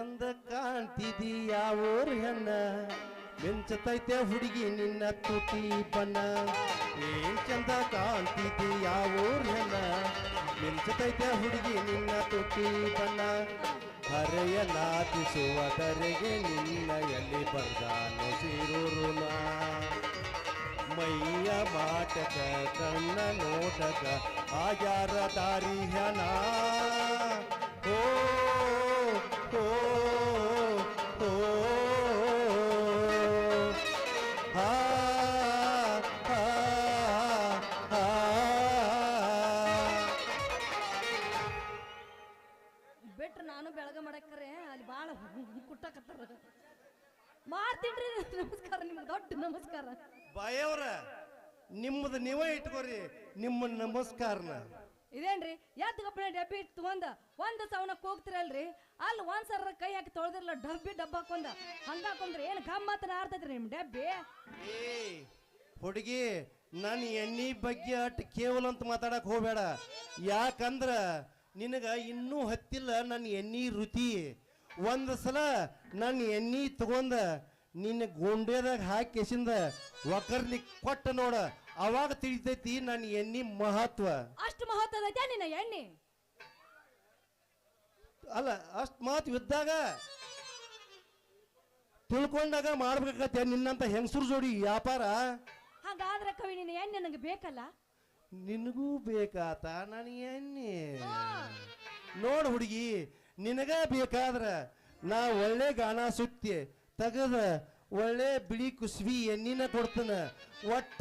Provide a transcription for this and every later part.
ಚಂದ ಕಾಣ್ತಿದಿ ಯಾವೂರ್ ಹೆಣ್ಣ. ಮಿಂಚತೈತೆ ಹುಡುಗಿ ನಿನ್ನ ತುಟಿ ಬಣ್ಣ. ಏನ್ ಚಂದ ಕಾಣ್ತಿದ್ದಿ ಯಾವೂರ್ ಹೆಣ್ಣ. ಮಿಂಚತೈತೆ ಹುಡುಗಿ ನಿನ್ನ ತುಟಿ ಬಣ್ಣ. ಹರೆಯಲಾತಿಸುವ ಕರೆಗೆ ನಿನ್ನ ಎಲ್ಲಿ ಬರ್ದಾನು ಸಿರುರುಣ ಮೈಯ ಮಾಟಕ ಕಣ್ಣ ನೋಟಕ ಆಯಾರ ದಾರಿಯನಾ ನಮಸ್ಕಾರನ. ಇದೇನ್ರಿ? ಎದ್ದು ಗಪ್ಪನ ಡಬ್ಬಿ ತಗೊಂಡ ಒಂದ್ ಸವನ ಹೋಗ್ತಿರಲ್ರಿ? ಅಲ್ಲಿ ಒಂದ್ ಸರ ಕೈ ಹಾಕಿ ತೊಳೆದಿರಲ್ಲ ಡಬ್ಬಿ ಡಬ್ಬ ಹಾಕೊಂಡ. ಹಂಗ ಹಾಕೊಂಡ್ರಿ ಏನು ಗಮ್ಮತ್ತನ ಆಡ್ತೈತ್ರಿ ನಿಮ್ ಡಬ್ಬಿ? ಏ ಹುಡುಗಿ ನನ್ ಎಣ್ಣಿ ಬಗ್ಗೆ ಅಟ್ ಕೇವಲ ಅಂತ ಮಾತಾಡಕ್ ಹೋಗ್ಬೇಡ. ಯಾಕಂದ್ರ ನಿನಗ ಇನ್ನೂ ಹತ್ತಿಲ್ಲ ನನ್ನ ಎಣ್ಣಿ ರುಚಿ. ಒಂದು ಸಲ ನನ್ನ ಎಣ್ಣಿ ತಗೊಂಡ ನಿನ್ನ ಗೊಂಡೆದಾಗ ಹಾಕಿ ಕೆಸಿಂದ ಒಕ್ಕರ್ಲಿ ಕೊಟ್ಟ ನೋಡ ಅವಾಗ ತಿಳಿತೈತಿ ನನ್ನ ಎಣ್ಣಿ ಮಹತ್ವ. ಅಷ್ಟು ಮಹತ್ವ ಐತೆ ನಿನ್ನ ಎಣ್ಣೆ. ಅಲ್ಲ ಅಷ್ಟು ಮಹತ್ವ ಇದ್ದಾಗ ತಿಳ್ಕೊಂಡಾಗ ಮಾಡ್ಬೇಕಾಗತ್ತೆ ನಿನ್ನಂತ ಹೆಂಗಸರು ಜೋಡಿ ವ್ಯಾಪಾರ. ಹಂಗಾದ್ರೆ ಕವಿ ನಿನ್ನ ಎಣ್ಣೆ ನನಗೆ ಬೇಕಲ್ಲ? ನಿನಗೂ ಬೇಕಾತ ನಾನು ಎಣ್ಣೆ. ನೋಡು ಹುಡುಗಿ ನಿನಗ ಬೇಕಾದ್ರ ನಾ ಒಳ್ಳೆ ಗಾನ ಸುತ್ತಿ ತೆಗದ ಒಳ್ಳೆ ಬಿಳಿ ಕುಸ್ವಿ ಎಣ್ಣಿನ ಕೊಡ್ತನ. ಒಟ್ಟ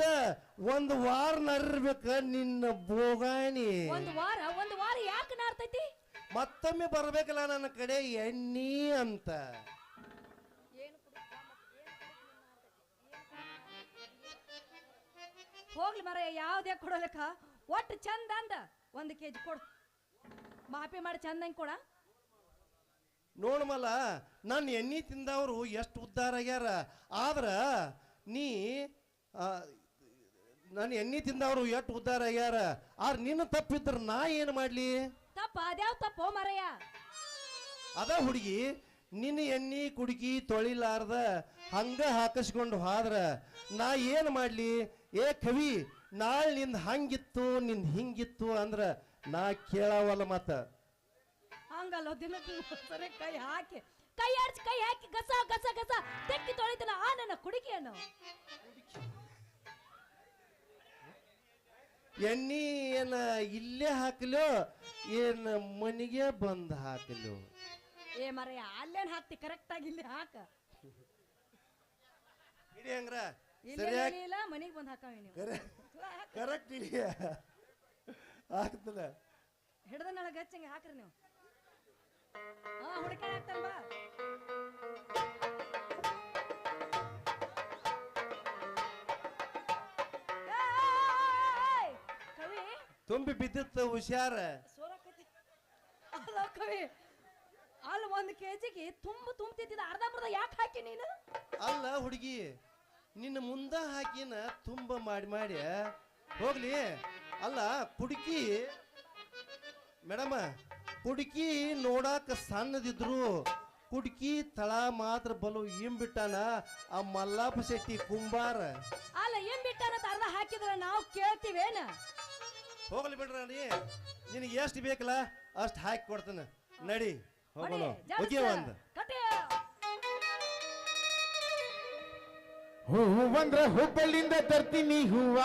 ಒಂದು ವಾರ ನರ್ಬೇಕ ನಿನ್ನ ಬೋಗಾಣಿ. ಒಂದು ವಾರ ಒಂದು ವಾರ ಯಾಕೆ ನಾರ್ತೈತಿ? ಮತ್ತೊಮ್ಮೆ ಬರ್ಬೇಕಲ್ಲ ನನ್ನ ಕಡೆ ಎಣ್ಣಿ ಅಂತ. ಹೋಗ್ಲಿ ಮರ ಯಾವ್ದೇ ಕೊಡೋಲಕ್ಕ ಒಟ್ಟು ಚಂದ ಅಂದ. ಒಂದು ಕೆಜಿ ಕೊಡು. ಮಾಪಿ ಮಾಡಿ ಚಂದಂಗೆ ಕೊಡ. ನೋಡ್ಮಲ್ಲ ನನ್ನ ಎಣ್ಣಿ ತಿಂದವರು ಎಷ್ಟು ಉದ್ದಾರ ಆಗ್ಯಾರ. ಆದ್ರ ನೀ ಆ, ನನ್ನ ಎಣ್ಣೆ ತಿಂದವರು ಎಷ್ಟು ಉದ್ದಾರ ಆಗ್ಯಾರ? ಆರ್ ನಿನ್ನ ತಪ್ಪಿದ್ರ ನಾ ಏನು ಮಾಡ್ಲಿ? ತಪ್ಪ ಅದ್ಯಾವ ತಪ್ಪೋ ಮರಯ್ಯ? ಅದ ಹುಡುಗಿ ನಿನ್ನ ಎಣ್ಣಿ ಕುಡುಕಿ ತೊಳಿಲಾರ್ದ ಹಂಗ ಹಾಕಸ್ಕೊಂಡು ಹಾದ್ರ ನಾ ಏನು ಮಾಡ್ಲಿ? ಏ ಕವಿ ನಾಳೆ ನಿಂದ ಹಂಗಿತ್ತು ನಿಂದ ಹಿಂಗಿತ್ತು ಅಂದ್ರ ನಾ ಕೇಳವಲ್ಲ ಮತ್ತ. ಹಂಗಲ್ಲ ದಿನಕ್ಕೆ ಸರಿ ಕೈ ಹಾಕಿ. ಕೈ ಆಡ್ಸಿ ಕೈ ಹಾಕಿ ಗಸ ಗಸ ಗಸ ತೆಕ್ಕಿ ತೊಳಿತನ ಆ ನನ್ನ ಕುಡಿಕೆಯನ್ನು ಎಣ್ಣಿ ಏನ ಇಲ್ಲೇ ಹಾಕಲು ಏನ ಮನೆಗೆ ಬಂದ್ ಹಾಕಲು. ಏ ಮರ ಅಲ್ಲೇನ್ ಹಾಕ್ತಿ? ಕರೆಕ್ಟ್ ಆಗಿ ಇಲ್ಲಿ ಹಾಕ. ಇಡಿ ಹಂಗ್ರ? ಇಲ್ಲೇ ಸರಿಯಾಗಿ ಇಲ್ಲ ಮನೆಗೆ ಬಂದು ಹಾಕವಿ ನೀವು ಕರೆಕ್ಟ್ ಇಡಿ. ಆಗ್ತದ. ಹಿಡ್ದ ನಳಗ ಹಚ್ಚಂಗೆ ಹಾಕ್ರಿ ನೀವು. ಹಾ ಹುಡುಕಿ ಹಾಕ್ತಲ್ವಾ ಬಾ. ತುಂಬಿ ಬಿದ್ದಿತ್ತು ಹುಷಾರ. ಸೋರಾಕೈತಿ ಅಲ್ಲ ಕವಿ ಅಲ್ಲಿ ಒಂದು ಕೆಜಿಗೆ ತುಂಬ ತುಂಬ್ತಿದ್ದ ಅರ್ಧ ಮರ್ಧ ಯಾಕೆ ಹಾಕಿ ನೀನು? ಅಲ್ಲ ಹುಡುಗಿ ನಿನ್ನ ಮುಂದ ಹಾಕಿನ ತುಂಬ ಮಾಡಿ ಮಾಡಿ. ಹೋಗ್ಲಿ. ಅಲ್ಲ ಕುಡುಕಿ ಮೇಡಮ ಕುಡುಕಿ ನೋಡಾಕ ಸಣ್ಣದಿದ್ರು. ಕುಡುಕಿ ತಳ ಮಾತ್ರ ಬಲು ಬಿಟ್ಟಾನ ಆ ಮಲ್ಲಾಪ ಶೆಟ್ಟಿ ಕುಂಬಾರ. ಅಲ್ಲ ಏನ್ ಬಿಟ್ಟಾನ ಅರ್ಧ ಹಾಕಿದ್ರೆ ನಾವು ಕೇಳ್ತೀವೇನ? ಹೋಗ್ಲಿ ಬಿಡ್ರಿ ನಡಿ ನಿನಗೆ ಎಷ್ಟು ಬೇಕಲ್ಲ ಅಷ್ಟು ಹಾಕಿ ಕೊಡ್ತಾನೆ. ನಡಿ ಹೋಗೋಣ. ಹೋಗಿ ಒಂದು ಹೂವಂದ್ರ ಹುಬ್ಬಳ್ಳಿಂದ ತರ್ತೀನಿ ಹೂವ.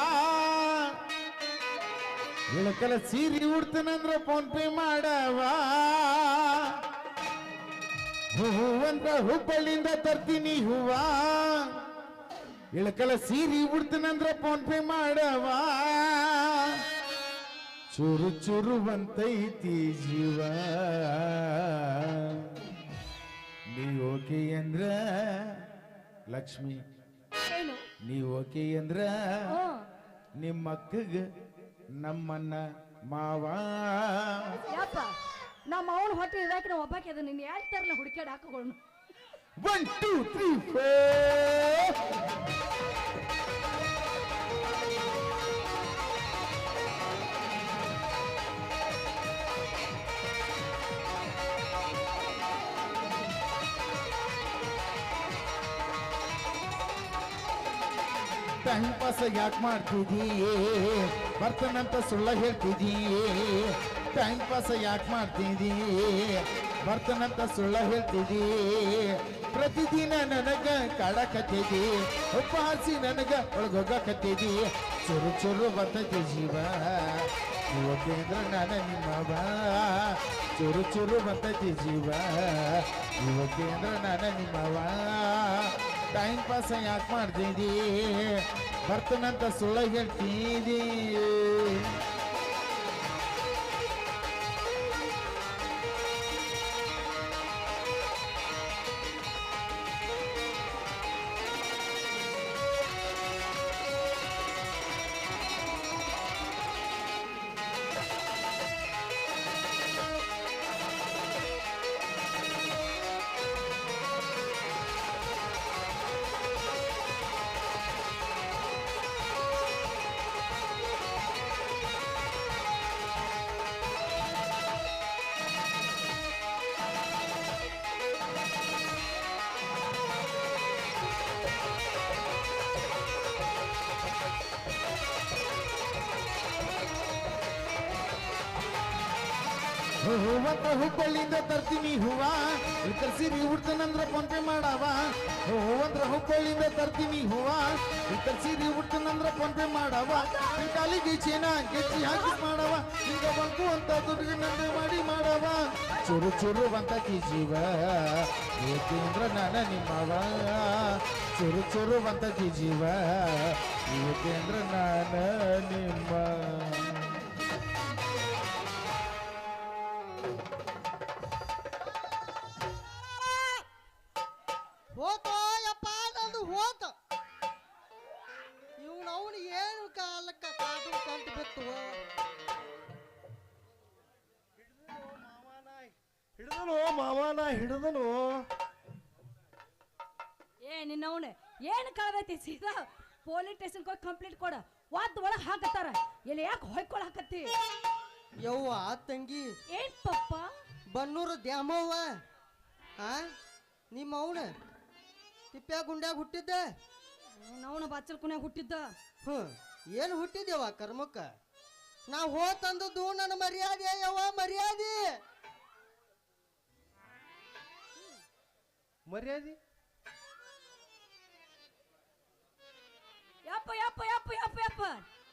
ಇಳಕಲ ಸೀರಿ ಉಡ್ತನಂದ್ರ ಫೋನ್ ಪೇ ಮಾಡವ. ಹೂವಂದ್ರ ಹುಬ್ಬಳ್ಳಿಂದ ತರ್ತೀನಿ ಹೂವ. ಇಳಕಲ ಸೀರಿ ಉಡ್ತನಂದ್ರ ಫೋನ್ ಪೇ ಮಾಡವ. ಚೂರು ಚೂರು ಬಂತೈತಿ ಜೀವ. ನೀ ಓಕೆ ಅಂದ್ರ ಲಕ್ಷ್ಮಿ. ನೀ ಓಕೆ ಅಂದ್ರ. ನಿಮ್ಮ ಅಕ್ಕಗ ನಮ್ಮನ್ನ ಮಾವ. ಯಪ್ಪ ನಮ್ಮ ಅವನ ಹೊಟ್ಟೆ ಇದಾಕಿ ನಾವು ಒಬ್ಬಾಕಿ ಅದ ನೀನು ಯಾಕೆ ತರಲ್ಲ ಹುಡುಕ್ಯಾಡ ಹಾಕೋಣ one two three four time pass ಯಾಕೆ ಮಾಡ್ತಿದ್ದೀ ಬರ್ತನಂತ ಸುಳ್ಳ ಹೇಳ್ತಿದ್ದೀ ಟೈಮ್ ಪಾಸ್ ಯಾಕೆ ಮಾಡ್ತಿದ್ದೀ ಬರ್ತನಂತ ಸುಳ್ಳ ಹೇಳ್ತಿದ್ದೀ ಪ್ರತಿದಿನ ನನಗ ಕಾಡಕತ್ತಿದಿ ಉಪಹಾಸಿ ನನಗ ಒಳಗೋಗಕತ್ತಿದಿ ಚುರು ಚುರು ಬರ್ತೈತಿ ಜೀವ ಇವತ್ತೇಂದ್ರ ನಾನ ನಿಮ್ಮವ ಚುರು ಚುರು ಬರ್ತೈತಿ ಜೀವ ಇವತ್ತೇಂದ್ರ ನಾನ ನಿಮ್ಮವ ಟೈಮ್ ಪಾಸ್ ಯಾಕೆ ಮಾಡ್ತಿದಿ ಬರ್ತನಂತ ಸುಳ್ಳ ಹೇಳ್ತಿದಿ ಹೂವಂತ ಹುಬ್ಬಳ್ಳಿಂದ ತರ್ತೀನಿ ಹೂವ. ಸೀರೆ ಉಡ್ತಾನಂದ್ರ ಫೋನ್ ಪೇ ಮಾಡವ. ಹೂವಂದ್ರ ಹುಬ್ಬಳ್ಳಿಂದ ತರ್ತೀನಿ ಹೂವ. ಸೀರೆ ಉಡ್ತಾನಂದ್ರ ಫೋನ್ ಪೇ ಮಾಡವ. ನಿನ್ ಕಾಲಿಗೆ ಚೇನ ಗೆಚ್ಚಿ ಹಾಕಿ ಮಾಡವ. ಹಿಂಗ ಬಂತು ಅಂತ ದುಡ್ಡು ನಂದೆ ಮಾಡಿ ಮಾಡವ. ಚುರು ಚುರು ಬಂತಕಿ ಜೀವ. ಏಕೆಂದ್ರ ನಾನ ನಿಮ್ಮವ. ಚುರು ಚುರು ಬಂತಕಿ ಜೀವ. ಏಕೆಂದ್ರ ನಾನ ನಿಮ್ಮ ಹಿಡಿದನು. ಏ ನಿನ್ನವನೆ ಏನು ಕಳ್ದೈತಿ ಸೀದಾ ಪೊಲೀಸ್ ಸ್ಟೇಷನ್ಗೆ ಹೋಗಿ ಕಂಪ್ಲೇಂಟ್ ಕೊಡ. ಒದ್ದು ಒಳಗೆ ಹಾಕತ್ತಾರ. ಇಲ್ಲಿ ಯಾಕೆ ಹೊಯ್ಕೊಳ ಹಾಕತ್ತಿ? ಯವ್ವ ತಂಗಿ. ಏನ್ ಪಪ್ಪ? ಬನ್ನೂರು ದ್ಯಾಮವ್ವ. ಆ? ನಿಮ್ಮ ಅವನ. ತಿಪ್ಪ್ಯಾ ಗುಂಡ್ಯಾಗ ಹುಟ್ಟಿದ್ದ? ಅವನ ಬಾಚಲ್ ಕುನ್ಯಾಗ ಹುಟ್ಟಿದ್ದ. ಹ್ಞೂ ಏನು ಹುಟ್ಟಿದ್ಯವ್ವ ಕರ್ಮಕ್ಕ? ನಾ ಹೋತಂದದ್ದು ನನ್ನ ಮರ್ಯಾದೆ ಯವ್ವ ಮರ್ಯಾದೆ. ಮರ್ಯಾದೆ? ಯಪ್ಪ ಯಪ್ಪ ಯಪ್ಪ ಯಪ್ಪ ಯಪ್ಪ.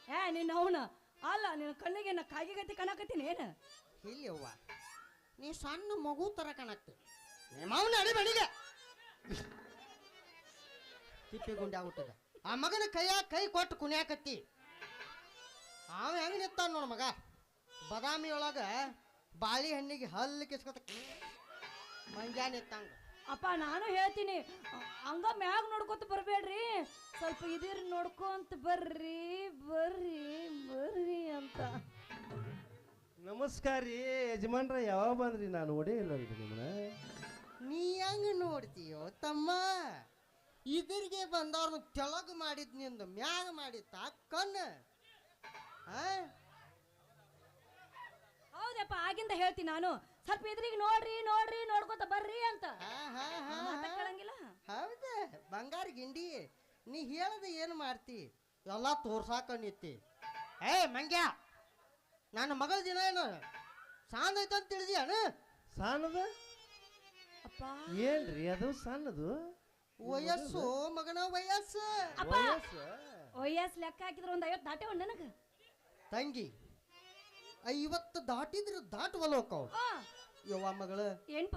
ಏ ನಿನ್ನ ಅವನ. ಅಲ್ಲ ನಿನ್ನ ಕಣ್ಣಿಗೆ ನಾ ಕಾಯಿಗತಿ ಕಣಕತ್ತೀನಿ ಏನು? ಇಲ್ಲವ್ವ ನೀ ಸಣ್ಣ ಮಗು ತರ ಕಾಣತ್ತೆ ನಿಮ್ಮವನ ಅಡಿಬೇಡಿಗೆ ತಿಪ್ಪಿ ಗುಂಡ್ಯಾಗ ಹುಟ್ಟಿದ ಆ ಮಗನ ಕೈಯಾಗ ಕೈ ಕೊಟ್ಟು ಕುಣ್ಯಾಕತ್ತಿ. ಅವ ಹೆಂಗ್ ನಿತ್ತಾನ ನೋಡ ಮಗ? ಬಾದಾಮಿ ಒಳಗ ಬಾಳೆಹಣ್ಣಿಗೆ ಹಲ್ಲು ಕಿಸ್ಕೊತ ಮಂಜಾನೆ ನಿತ್ತಂಗ ಅಪ್ಪ ನಾನು ಹೇಳ್ತೀನಿ. ಹಂಗ ಮ್ಯಾಗ ನೋಡ್ಕೊತ ಬರ್ಬೇಡ್ರಿ. ಸ್ವಲ್ಪ ಇದಿರ್ ನೋಡ್ಕೊಂತ ಬರ್ರಿ ಬರ್ರಿ ಬರ್ರಿ ಅಂತ. ನಮಸ್ಕಾರ ರೀ ಯಜಮಾನ್ರ ಯಾವಾಗ ಬಂದ್ರಿ? ನಾನು ಒಡೆ ಇಲ್ಲ ನಿಮ್ಮನ್ನ. ನೀ ಹೆಂಗ್ ನೋಡ್ತೀಯೋ ತಮ್ಮ? ಇದ್ರಿಗೆ ಬಂದವ್ರನ್ನ ಕೆಳಗ್ ಮಾಡಿದ್ ನಿಂದು ಮ್ಯಾಗ ಮಾಡಿತ್ತ ಕಣ್ಣ. ಆ? ಹೌದಪ್ಪ ಆಗಿಂದ ಹೇಳ್ತೀನಿ ನಾನು. ಸ್ವಲ್ಪ ಇದ್ರಿಗೆ ನೋಡ್ರಿ ನೋಡ್ರಿ ನೋಡ್ಕೊತ ಬರ್ರಿ ಅಂತ. ಹಾ, ಹಾ, ಹಾ, ಮಾತ ಹಾ. ಕೇಳಂಗಿಲ್ಲ. ಹೌದ ಬಂಗಾರ ಗಿಂಡಿ ನೀ ಹೇಳದ ಏನು ಮಾಡ್ತಿ? ಎಲ್ಲ ತೋರ್ಸಾಕ ನಿತ್ತಿ ಏ ಮಂಗ್ಯ ನನ್ನ ಮಗಳ ದಿನ ಏನು? ಸಾಂದ್ ಐತೆ ಅಂತ ತಿಳಿದ್ಯಾನ ಸಣ್ಣದ ಅಪ್ಪ. ಏನ್ರಿ ಅದು ಸಣ್ಣದು ವಯಸ್ಸು ಮಗನ ವಯಸ್ಸು. ಅಪ್ಪ. ವಯಸ್ಸು? ವಯಸ್ ಲೆಕ್ಕ ಹಾಕಿದ್ರೆ ಒಂದ್ ಐವತ್ತು ದಾಟೆ ಒಂದ್ ನನಗ. ತಂಗಿ. ಐವತ್ತು ದಾಟಿದ್ರ ದಾಟ ಆ, ಯವ್ವ ಮಗಳ ಏನ್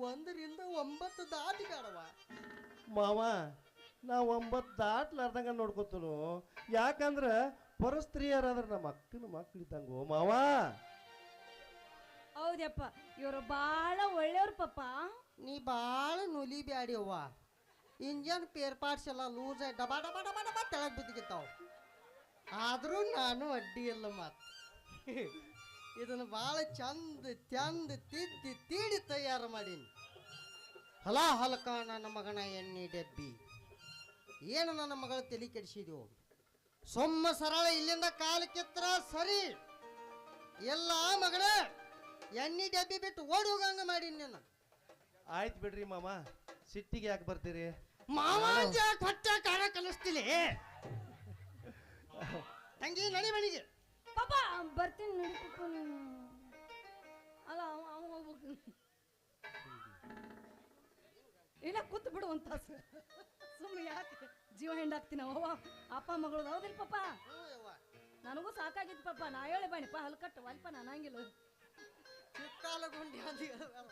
ಒಂದರಿಂದ ಒಂಬತ್ತು ದಾಟಿ ಬೇಡವ ಮಾವ ನಾ ಒಂಬತ್ತು ದಾಟ್ಲಾರ್ದಂಗ ನೋಡ್ಕೊತನು. ಯಾಕಂದ್ರ ಪರಸ್ತ್ರೀಯರಾದ್ರ ನಮ್ಮ ಅಕ್ಕನ ಮಕ್ಕಳಿದ್ದಂಗೋ ಮಾವ. ಹೌದಪ್ಪ ಇವರು ಬಾಳ ಒಳ್ಳೆಯವ್ರ ಪಪ್ಪ. ನೀ ಭಾಳ ನುಲಿ ಬ್ಯಾಡಿಯವ್ವ ಇಂಜನ್ ಪೇರ್ ಪಾರ್ಟ್ಸ್ ಎಲ್ಲ ಲೂಸ್ ಡಬಾ ಡಬಾ ಡಬಾ ಡಬಾ ತೆಳಗ್ ಬಿದ್ದಿಗಿತ್ತಾವ. ಆದರೂ ನಾನು ಅಡ್ಡಿ ಇಲ್ಲ ಮಾತು. ಇದನ್ನು ಭಾಳ ಚಂದ ಚಂದ ತಿದ್ದಿ ತೀಡಿ ತಯಾರು ಮಾಡೀನಿ. ಹಲ ಹಲಕ ನನ್ನ ಮಗನ ಎಣ್ಣೆ ಡಬ್ಬಿ. ಏನು ನನ್ನ ಮಗಳ ತಲೆ ಕೆಡಿಸಿದ್ವು ಸೊಮ್ಮ ಸರಳ ಇಲ್ಲಿಂದ ಕಾಲು ಕಿತ್ರ ಸರಿ. ಎಲ್ಲ ಮಗಳ ಎಣ್ಣೆ ಡಬ್ಬಿ ಬಿಟ್ಟು ಓಡಿ ಹೋಗಂಗ ಮಾಡೀನಿ ನಾನು. ಆಯ್ತು ಬಿಡ್ರಿ ಮಾಮ ಸಿಟ್ಟಿಗೆ ಯಾಕೆ ಬರ್ತೀರಿ? ಮಾವ ಹೊಟ್ಟೆ ಕಾಣ ಕಲಿಸ್ತೀನಿ ತಂಗಿ ನಡಿ ಮನೆಗೆ. ಪಾಪ ಬರ್ತೀನಿ ನಡಿ ಪಾಪ ನೀನು. ಅಲ್ಲ, ಅವ ಅವ ಹೋಗ್ಬೇಕು. ಇಲ್ಲ, ಕೂತ್ ಬಿಡು ತಾಸು. ಸುಮ್ಮನೆ ಯಾಕೆ ಜೀವ ಹೆಂಡಾಕ್ತೀನಿ ಅವ್ವ, ಅಪ್ಪ ಮಗಳು ಹೌದಿಲ್ಲ ಪಾಪ ನನಗೂ ಸಾಕಾಗಿತ್ತು ಪಾಪ ನಾ ಹೇಳಿ ಬಾಣಿಪ್ಪ ಹಲ್ಕಟ್ಟು ಅಲ್ಪ ನಾನು ಹಂಗಿಲ್ಲ. ಚಿಕ್ಕಾಲ ಗುಂಡಿ ಅಂತ ಹೇಳಲ್ವಾ?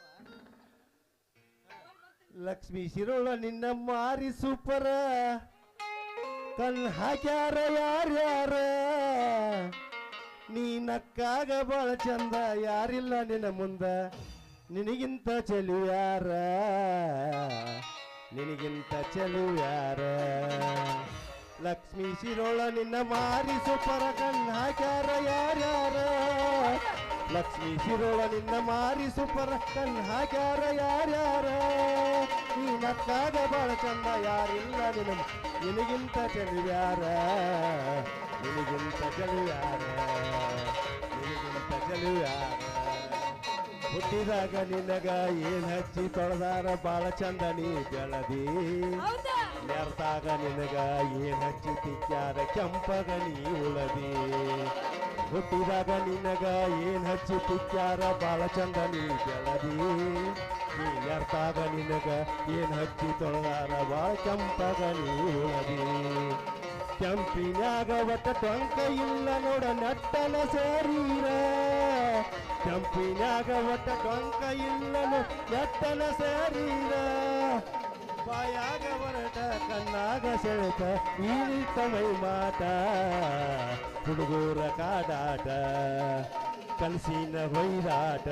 ಲಕ್ಷ್ಮೀ ಶಿರೋಳ ನಿನ್ನ ಮಾರಿ ಸೂಪರ. ಕಣ್ ಹಾಕ್ಯಾರ ಯಾರ್ಯಾರ? ನೀ ನಕ್ಕಾಗ ಬಾಳ ಚಂದ, ಯಾರಿಲ್ಲ ನಿನ್ನ ಮುಂದ. ನಿನಗಿಂತ ಚೆಲುವ್ಯಾರ ನಿನಗಿಂತ ಚೆಲುವ್ಯಾರ ಲಕ್ಷ್ಮೀ ಶಿರೋಳ ನಿನ್ನ ಮಾರಿ ಸೂಪರ ಕಣ್ ಹಾಕ್ಯಾರ ಯಾರ್ಯಾರ? ಲಕ್ಷ್ಮೀ ಶಿರೋಳ ನಿನ್ನ ಮಾರಿ ಸೂಪರ ಕಣ್ ಹಾಕ್ಯಾರ ಯಾರ್ಯಾರ? ನೀ ನಕ್ಕಾಗ ಬಾಳ ಚಂದ, ಯಾರಿಲ್ಲ ನಿನ್ನ ನಿನಗಿಂತ ಚೆಲುವ್ಯಾರ ಹುಟ್ಟಿದಾಗ ನಿನಗ ಏನ್ ಹಚ್ಚಿ ತೊಳೆದಾರ? ಬಾಳ ಚಂದ ನೀ ಬೆಳದಿ. ಹೌದಾ? ನೆರ್ತಾಗ ನಿನಗ ಏನ್ ಹಚ್ಚಿ ತಿಕ್ಕ್ಯಾರ ಕೆಂಪಗ ನೀ ಉಳದಿ. ಹುಟ್ಟಿದಾಗ ನಿನಗ ಏನ್ ಹಚ್ಚಿ ತಿಕ್ಕ್ಯಾರ ಬಾಳ ಚಂದ ನೀ ಬೆಳದಿ. ನೀ ನಿನಗ ಏನ್ ಹಚ್ಚಿ ತೊಳೆದಾರ? ಬಾಳ ಕೆಂಪಗ ನೀ ಉಳದಿ. ಕೆಂಪಿನಾಗ ಒಟ್ಟ ಟೊಂಕ ಇಲ್ಲ ನೋಡ ನಟ್ಟನ ಸೇರೀರ. ಕೆಂಪಿನ್ಯಾಗ ಒಟ್ಟ ಟೊಂಕ ಇಲ್ಲನು ಎತ್ತನ ಸೇರೀರ ಬಾಯಾಗ ಹೊರಟ ಕಣ್ಣಾಗ ಸೆಳೆತ ಈಳಿತ ಮೈ ಮಾಟ ಹುಡುಗೂರ ಕಾಡಾಟ ಕನಸಿನ ಹೊಯ್ದಾಟ.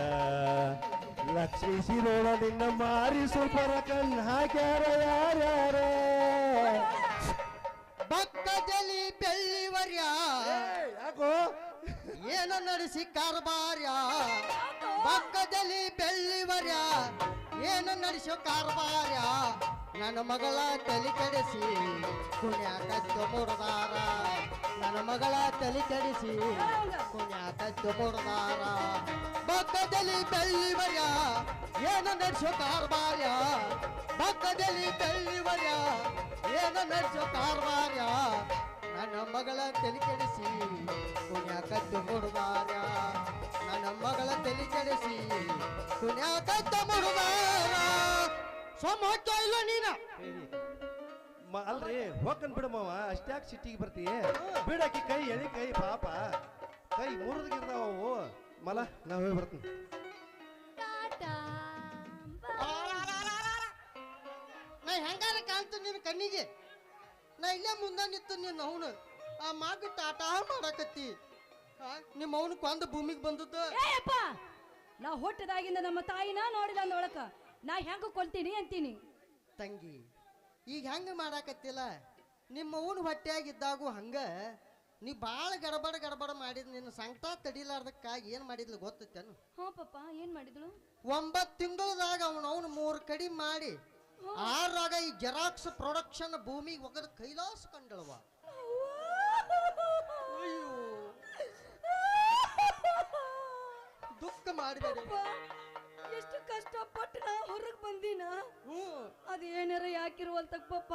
ಲಕ್ಷ್ಮೀ ಶಿರೋಳ ನಿನ್ನ ಮಾರಿ ಸುಪರ ಕಣ್ ಹಾಕ್ಯಾರ ಯಾರ್ಯಾರ ಬಕ್ಕದಲ್ಲಿ ಬೆಳ್ಳಿವರ್ಯ ಯಾಕೋ? ಏನ ನಡೆಸಿ ಕಾರ್ಬಾರ್ಯ ಬಕ್ಕದಲ್ಲಿ ಬೆಳ್ಳಿವರ್ಯ, ಏನು ನಡೆಸೋ ಕಾರ್ಬಾರ ನನ್ನ ಮಗಳ ತಲೆ ಕೆಡಿಸಿ ಕುಣ್ಯಾಕತ್ತು ಮುಡ್ದಾರ ನನ್ನ ಮಗಳ ತಲೆ ಕೆಡಿಸಿ ಕುಣ್ಯಾಕತ್ತು ಮುಡ್ದಾರ ಬಕ್ಕದಲ್ಲಿ ಬೆಳ್ಳಿವರ್ಯ, ಏನು ನಡೆಸೋ ಕಾರ್ಬಾರ ಬಕ್ಕದಲ್ಲಿ ಬೆಳ್ಳಿವರ್ಯ, ಏನು ನಡೆಸೋ ಕಾರ್ಬಾರ ನನ್ನ ಮಗಳ ತಲೆ ಕೆಡಿಸಿ ಕುಣ್ಯಾಕತ್ತು ಮುಡ್ದಾರ ನನ್ನ ಮಗಳ ತಲೆ ಕೆಡಿಸಿ. ಮುಡ್ದಾರ ಸೊಮ್ಮ ಹೊಕ್ಕ ಇಲ್ಲ ನೀನ? ಮ- ಅಲ್ರಿ ಹೋಗನ್ ಬಿಡು ಮಾವ ಅಷ್ಟ್ಯಾಕ್ ಸಿಟ್ಟಿಗೆ ಬರ್ತೀಯ? ಬಿಡಾಕಿ ಕೈ ಎಳಿ ಕೈ ಪಾಪ. ಕೈ ಮುರಿದ್ಗಿರ್ತಾವ ಅವು. ಮಲ ನಾ ಹೋಗಿ ಬರ್ತೀನಿ. ಟಾಟಾ ನಾ ಹೆಂಗಾರ ಕಾಣ್ತು ನಿನ್ನ ಕಣ್ಣಿಗೆ? ನಾ ಇಲ್ಲೇ ಮುಂದೆ ನಿಂತು ನಿನ್ನ ಅವನು ಆ ಮಗ ಟಾಟಾ ಮಾಡಕತ್ತಿ. ನಿಮ್ಮ ಅವನು ಕೊಂದ ಭೂಮಿಗೆ ಬಂದದ್ದು? ಏಯಪ್ಪ! ನಾ ಹೊಟ್ಟಿದಾಗಿಂದ ನಮ್ಮ ತಾಯಿನ ನೋಡಿಲ್ಲ ಅಂದೊಳಕ ನಾ ಹೆಂಗ ಕೊಲ್ತೀನಿ ಅಂತೀನಿ. ತಂಗಿ ಈಗ ಹೆಂಗ ಮಾಡಾಕತ್ತಿಲ್ಲ ನಿಮ್ಮ ಅವನು ಹೊಟ್ಟೆಯಾಗಿದ್ದಾಗೂ ಹಂಗ ನೀ ಭಾಳ ಗಡಬಡ ಗಡಬಡ ಮಾಡಿದ್ ನಿನ್ನ ಸಂಕಟ ತಡಿಲಾರ್ದಕ್ಕಾಗಿ ಏನು ಮಾಡಿದ್ಲು ಗೊತ್ತೈತೇನು? ಹಾ ಪಪ್ಪ ಏನ್ ಮಾಡಿದ್ಳು? ಒಂಬತ್ತು ತಿಂಗಳದಾಗ ಅವನು ಅವನು ಮೂರು ಕಡಿ ಮಾಡಿ ಆರಾಗ ಈ ಜೆರಾಕ್ಸ್ ಪ್ರೊಡಕ್ಷನ್ ಭೂಮಿಗೆ ಒಗದ ಕೈಲಾಸ ಕಂಡಳವ ದುಃಖ ಅಪ್ಪ, ಎಷ್ಟು ಕಷ್ಟಪಟ್ಟು ನಾ ಹೊರಗ್ ಬಂದಿನ? ಹ್ಞೂ. ಅದ ಏನಾರ ಯಾಕಿರುವಲ್ ಪಪ್ಪ?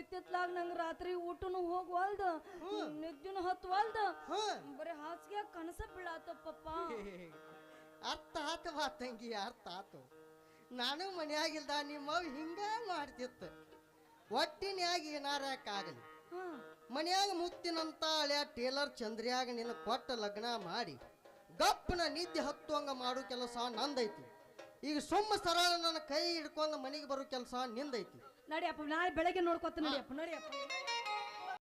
ಇತ್ತಿತ್ಲಾಗ ನಂಗೆ ರಾತ್ರಿ ಊಟನು ಹೋಗ್ವಲ್ದ ನಿದ್ದಿನ ಹತ್ವಲ್ದ. ಬರೀ ಹಾಸಿಗೆ ಕನಸ ಬೀಳಾತಪ್ಪಪ್ಪ ಅರ್ಥ ಆತವಾ ತಂಗಿ ಅರ್ಥ ಆತು. ನಾನು ಮನೆಯಾಗಿಲ್ದ ನಿಮ್ಮವ್ ಹಿಂಗ ಮಾಡ್ತಿತ್ತು. ಒಟ್ಟಿನ್ಯಾಗ ಏನಾರ ಮನೆಯಾಗ ಮನ್ಯಾಗ ಮುತ್ತಿನಂತ ಹಳೆಯ ಟೇಲರ್ ಚಂದ್ರಿಯಾಗ ನಿನ್ನ ಕೊಟ್ಟ ಲಗ್ನ ಮಾಡಿ. ಗಪ್ಪನ ನಿದ್ದೆ ಹತ್ತುವಂಗ ಮಾಡೋ ಕೆಲಸ ನಂದೈತಿ. ಈಗ ಸುಮ್ಮ ಸರಳ ನನ್ನ ಕೈ ಹಿಡ್ಕೊಂಡು ಮನೆಗೆ ಬರೋ ಕೆಲಸ ನಿಂದೈತಿ. ನಡಿಯಪ್ಪ ನಾಳೆ ಬೆಳಗ್ಗೆ ನೋಡ್ಕೊತ ನಡಿಯಪ್ಪ ನಡಿಯಪ್ಪ